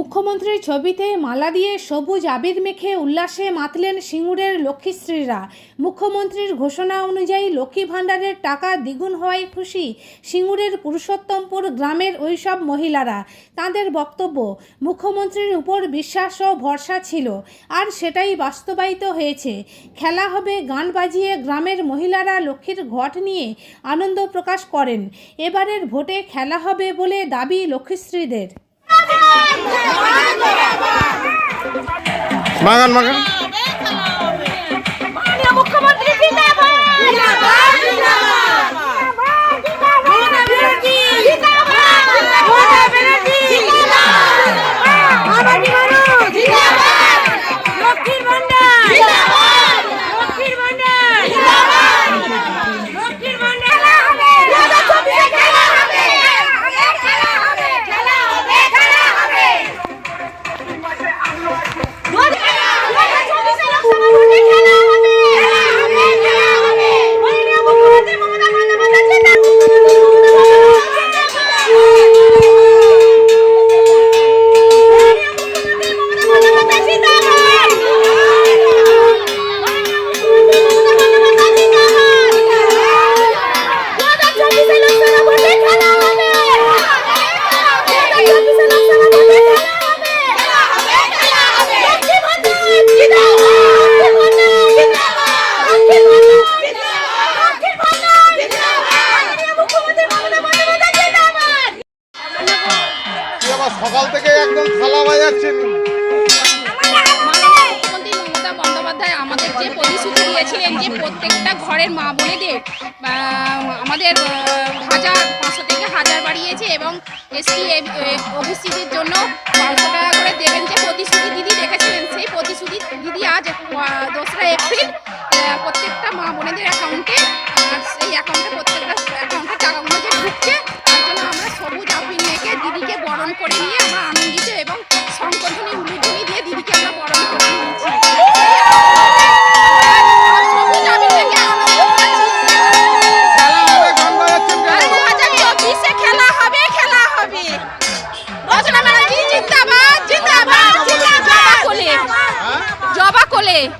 মুখ্যমন্ত্রীর ছবিতে মালা দিয়ে সবুজ আবির মেখে উল্লাসে মাতলেন সিঙ্গুরের লক্ষ্মীশ্রীরা মুখ্যমন্ত্রীর ঘোষণা অনুযায়ী লক্ষ্মী ভাণ্ডারের টাকা দ্বিগুণ হওয়ায় খুশি সিঙ্গুরের পুরুষোত্তমপুর গ্রামের ওইসব মহিলারা। তাদের বক্তব্য, মুখ্যমন্ত্রীর উপর বিশ্বাস ও ভরসা ছিল, আর সেটাই বাস্তবায়িত হয়েছে। খেলা হবে, গান বাজিয়ে গ্রামের মহিলারা লক্ষ্মীর ঘট নিয়ে আনন্দ প্রকাশ করেন। এবারের ভোটে খেলা হবে বলে দাবি লক্ষ্মীশ্রীদের মাগান মাগান মুখ্যমন্ত্রী একদম থালা মমতা বন্দ্যোপাধ্যায় আমাদের যে প্রতিশ্রুতি দিয়েছিলেন যে প্রত্যেকটা ঘরের মা বোনেদের আমাদের হাজার পাঁচশো থেকে হাজার বাড়িয়েছে এবং এসটি ওবিসিদের জন্য পাঁচশো টাকা করে দেবেন যে প্রতিশ্রুতি দিদি রেখেছিলেন সেই প্রতিশ্রুতি দিদি আজ দোসরা এপ্রিল প্রত্যেকটা মা বোনেদের অ্যাকাউন্টে সেই অ্যাকাউন্টে প্রত্যেকটা dale.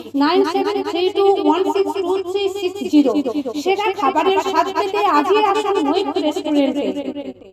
nine seven three two one six two three six zero. সেরা খাবারের পেতে আজই আসুন রেস্টুরেন্টে।